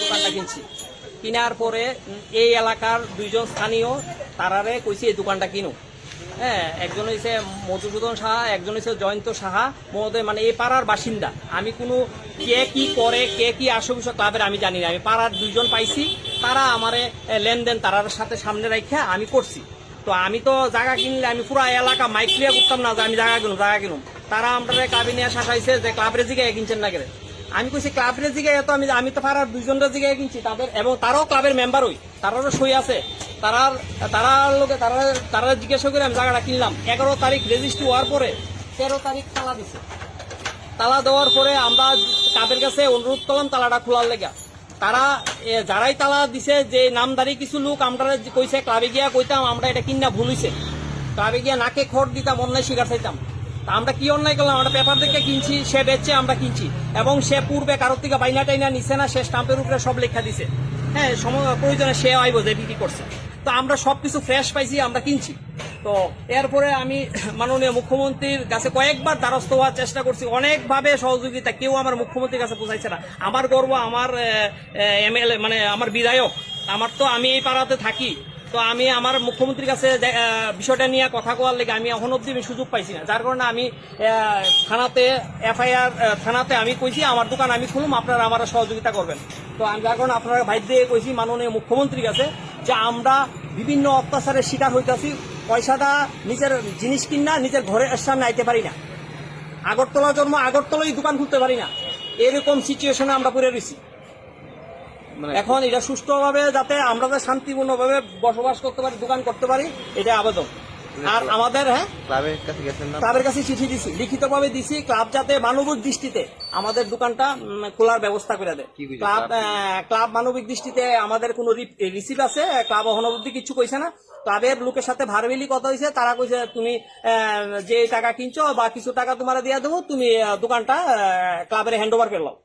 দোকানটা কিনছি। কিনার পরে এই এলাকার দুইজন স্থানীয়, তারারে কইছি, এই দোকানটা কিনো। হ্যাঁ একজন হয়েছে মধুসূদন সাহা, একজন হয়েছে জয়ন্ত সাহা। মহোদয় মানে এই পাড়ার বাসিন্দা। আমি কোনো কে কি করে, কে কি আসে বিষয় ক্লাবের আমি জানি না। আমি পাড়ার দুইজন পাইছি। তারা আমারে লেনদেন তারার সাথে সামনে রাখা আমি করছি। তো আমি তো জায়গা কিনলে আমি পুরো এলাকা মাইক ক্লিয়ার করতাম না যে আমি জায়গা কিনুম জায়গা কিনুম। তারা আমরা ক্লাবে নিয়ে শাসাইছে যে ক্লাবের জিগায় কিনছেন না কেন? আমি কইছি ক্লাবের জিগায় তো আমি আমি তো পাড়ার দুইজনের জিগায় কিনছি, তাদের এবং তারাও ক্লাবের মেম্বার হই তারারও সই আছে। তারার তারার লোকে তারা তারা জিজ্ঞাসা করে আমি জায়গাটা কিনলাম। এগারো তারিখ রেজিস্ট্রি হওয়ার পরে তেরো তারিখ তালা দিছে। তালা দেওয়ার পরে আমরা কাদের কাছে অনুরোধ করলাম তালাটা খোলার লেগা। তারা যারাই তালা দিছে, যে নামদারি কিছু লোক আমরা কইছে, ক্লাবে গিয়া কইতাম, আমরা এটা কিনা ভুল হইছে। ক্লাবে গিয়া নাকে খড় দিতাম, অন্যায় শিকার চাইতাম। তা আমরা কি অন্যায় করলাম? আমরা পেপার থেকে কিনছি, সে বেচছে আমরা কিনছি। এবং সে পূর্বে কারোর থেকে বাইনা টাইনা নিছে না, সে স্টাম্পের উপরে সব লেখা দিছে। হ্যাঁ সময় প্রয়োজনে সে আইব বোঝে বিক্রি করছে। তো আমরা সবকিছু ফ্রেশ পাইছি, আমরা কিনছি। তো এরপরে আমি মাননীয় মুখ্যমন্ত্রীর কাছে কয়েকবার দ্বারস্থ হওয়ার চেষ্টা করছি। অনেকভাবে সহযোগিতা, কেউ আমার মুখ্যমন্ত্রীর কাছে পৌঁছাইছে না। আমার গর্ব, আমার এমএলএ মানে আমার বিধায়ক। আমার তো আমি এই পাড়াতে থাকি। তো আমি আমার মুখ্যমন্ত্রীর কাছে বিষয়টা নিয়ে কথা কোয়ার লেগে আমি এখন অব্দি সুযোগ পাইছি না। যার কারণে আমি থানাতে, এফআইআর থানাতে আমি কইছি, আমার দোকান আমি খুলুম, আপনারা আমার সহযোগিতা করবেন। তো আমি যার কারণে আপনারা ভাই দিয়ে কইছি, মাননীয় মুখ্যমন্ত্রীর কাছে, যে আমরা বিভিন্ন অত্যাচারের শিকার হইতাছি, পয়সাটা নিজের জিনিস কিনা, নিজের ঘরের সামনে আইতে পারি না। আগরতলা জন্ম আগরতলাই দোকান খুলতে পারি না। এরকম সিচুয়েশনে আমরা পড়ে রয়েছি এখন এটা সুষ্ঠুভাবে যাতে আমরা যাতে শান্তিপূর্ণভাবে বসবাস করতে পারি দোকান করতে পারি এটা আবেদন। আর আমাদের হ্যাঁ? ক্লাবের কাছে গেছেন না? ক্লাবের কাছে চিঠি দিছি। লিখিতভাবে দিছি ক্লাব যাতে মানবিক দৃষ্টিতে আমাদের দোকানটা খোলার ব্যবস্থা করে দেয়। Club club? মানবিক দৃষ্টিতে আমাদের কোনো রিসিভ আছে ক্লাব এখনও অব্দি কিছু কইছে না। ক্লাবের লোকের সাথে ভারবেলি কথা হয়েছে তারা কইছে তুমি যে টাকা কিনছো বা কিছু টাকা তোমার দিয়ে দেবো তুমি দোকানটা ক্লাবের হ্যান্ড ওভার করে নাও।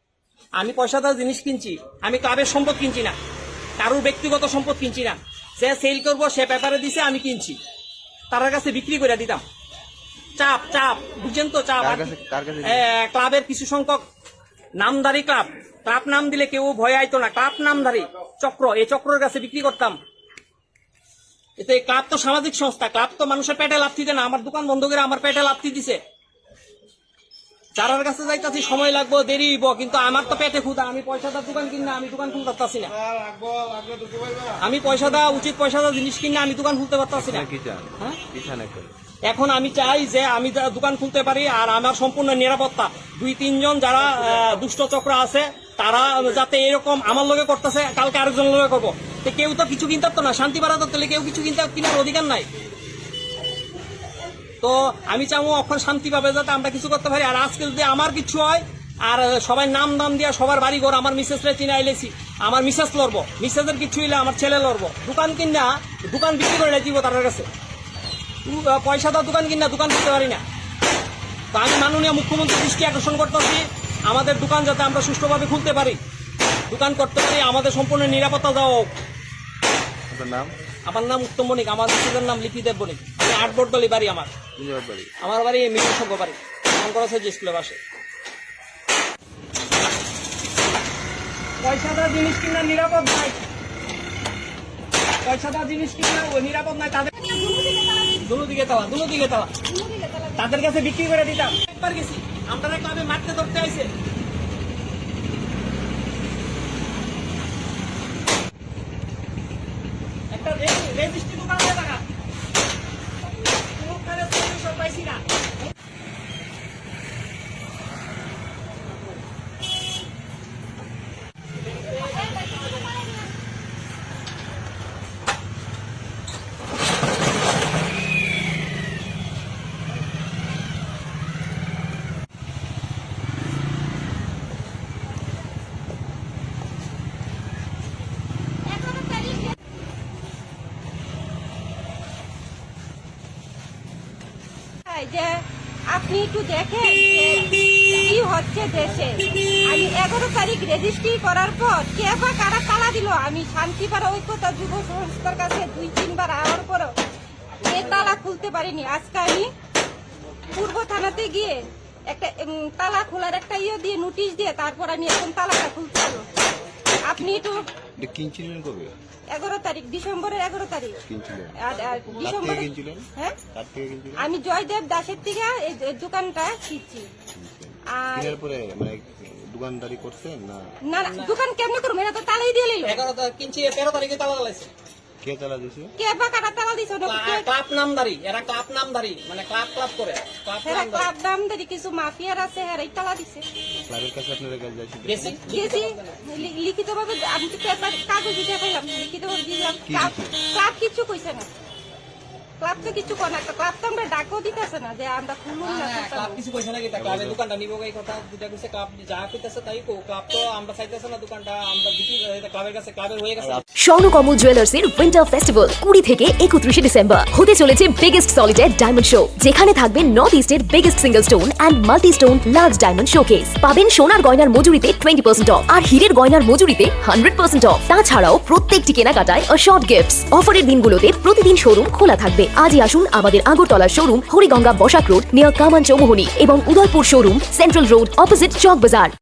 আমি পয়সাদার জিনিস কিনছি আমি ক্লাবের সম্পদ কিনছি না কারোর ব্যক্তিগত সম্পদ কিনছি না। যে সেল করব সে পেপারে দিছে আমি কিনছি। তার কাছে বিক্রি করে দিতাম। চাপ চাপ বুঝছেন তো চাপ। ক্লাবের কিছু সংখ্যক নামধারী ক্লাব। ক্লাব নাম দিলে কেউ ভয় আইতো না। ক্লাব নামধারী চক্র। এই চক্রের কাছে বিক্রি করতাম। এতে ক্লাব তো সামাজিক সংস্থা। ক্লাব তো মানুষের পেটে লাথি দেয় না। আমার দোকান বন্ধ করে আমার পেটে লাথি দিছে। যারার কাছে যাইতাছি সময় লাগবো দেরি হইব কিন্তু আমার তো পেটে খুদা আমি পয়সাদার দোকান কিনা আমি দোকান খুলতে পারতাছি না। আমি পয়সা দেওয়া উচিত পয়সা দেওয়া জিনিস কিনা আমি দোকান খুলতে পারতাছি না। কি চান? হ্যাঁ? এখন? আমি চাই যে আমি দোকান খুলতে পারি আর আমার সম্পূর্ণ নিরাপত্তা। দুই তিনজন যারা আহ, দুষ্ট চক্র আছে তারা যাতে এরকম আমার লোকে করতেছে কালকে আরেকজন লগে করব। কেউ তো কিছু কিনতে পারতো না। শান্তি বাড়াতে তাহলে কেউ কিছু কিনতে কিনার অধিকার নাই। তো আমি চাবো এখন শান্তি পাবে যাতে আমরা কিছু করতে পারি। আর আজকে যদি আমার কিছু হয় আর সবাই নাম দাম দিয়া সবার বাড়ি ঘর আমার মিসেসরে চিনা আইলেছি। আমার মিসেস লড়বো মিসেসের কিছু হইলে আমার ছেলে লড়বো। দোকান কিনা দোকান বিক্রি করে দিব তার কাছে। পয়সা দাও দোকান কিনা দোকান দিতে পারি না। তো আমি মাননীয় মুখ্যমন্ত্রী দৃষ্টি আকর্ষণ করতেছি আমাদের দোকান যাতে আমরা সুষ্ঠুভাবে খুলতে পারি। দোকান করতে পারি আমাদের সম্পূর্ণ নিরাপত্তা দেওয়া হোক। আপনার নাম? আমার নাম উত্তম বণিক আমার মিসেসের নাম লিপি দেব বণিক আট বোর্ডলি বাড়ি আমার। বাড়ি। আমার বাড়ি সভ্য বাড়ি। স্কুলে বাসে। পয়সাদার জিনিস কিনা নিরাপদ নাই। পয়সাদার জিনিস কিনা নিরাপদ নাই তাদের দিকে দিকে তালা। তাদের কাছে বিক্রি করে দিতাম। একবার গেছি। আমরা ক্লাবে মারতে ধরতে আইছে? একটা রেজিস্ট্রি দোকান আছে টাকা কোনখানে সলিউশন পাইছি না চাই যে আপনি একটু দেখেন কি হচ্ছে দেশে। আমি এগারো তারিখ রেজিস্ট্রি করার পর কে বা কারা তালা দিল? আমি শান্তিপাড়া ঐক্যতা যুব সংস্থার কাছে দুই, তিনবার আওয়ার পরও এ তালা খুলতে পারিনি। আজকে আমি পূর্ব থানাতে গিয়ে একটা তালা খোলার একটা ইয়ে দিয়ে নোটিশ দিয়ে তারপর আমি এখন তালাটা খুলতে আপনি তো কিনছিলেন কবে? এগারো তারিখ ডিসেম্বরের এগারো তারিখ। কিনছিলেন? ডিসেম্বরে হ্যাঁ? আমি জয়দেব দাসের থেকে এই দোকানটা শিখছি আর পরে মানে দোকানদারি করছেন না? না দোকান কেমন করব এটা তো তালাই দিয়ে এগারো তারিখ কিনছি তেরো তারিখে তালা লাগাইছে কে তালা দিছে? কে বা কাটা তালা দিছ ক্লাব নামদারি এরা ক্লাব নামদারি মানে ক্লাব ক্লাব করে ক্লাব নামদারি। ক্লাব দাম কিছু মাফিয়ার আছে হেরাই তালা দিছে। ক্লাবের কাছে আপনারা কাছে যাচ্ছেন গেছি। গেছি। লিখিতভাবে আমি তো পেপার কাগজ দিতে পাইলাম লিখিতভাবে দিলাম। ক্লাব ক্লাব কিছু কইছে না। ক্লাব তো কিছু না ক্লাব তো আমরা ডাকও দিতেছে না যে আমরা খুলুন না হ্যাঁ, ক্লাব কিছু কইছে নাকি? তা ক্লাবের দোকানটা নিবো এই কথা? দুটা কইছে ক্লাব যা কইতাছে তাই কো। ক্লাব তো আমরা চাইতেছে না দোকানটা আমরা বিক্রি ক্লাবের কাছে ক্লাবের হয়ে গেছে। স্বর্ণকমল জুয়েলার্স এর উইন্টার ফেস্টিভ্যাল কুড়ি থেকে একত্রিশে ডিসেম্বর। হতে চলেছে বিগেস্ট সলিটার ডায়মন্ড শো যেখানে থাকবে নর্থ ইস্টের biggest single stone and multi stone large diamond showcase পাবেন সোনার গয়নার মজুরিতে টোয়েন্টি পার্সেন্ট অফ আর হীরের গয়নার মজুরিতে হান্ড্রেড পার্সেন্ট অফ তাছাড়াও প্রত্যেকটি কেনাকাটায় শর্ট গিফটস অফারের দিনগুলোতে প্রতিদিন শোরুম খোলা থাকবে। আজই আসুন আমাদের আগরতলার showroom Hariganga Basak road near Kaman Choumuhani এবং Udaipur showroom central road opposite Chawk Bazar.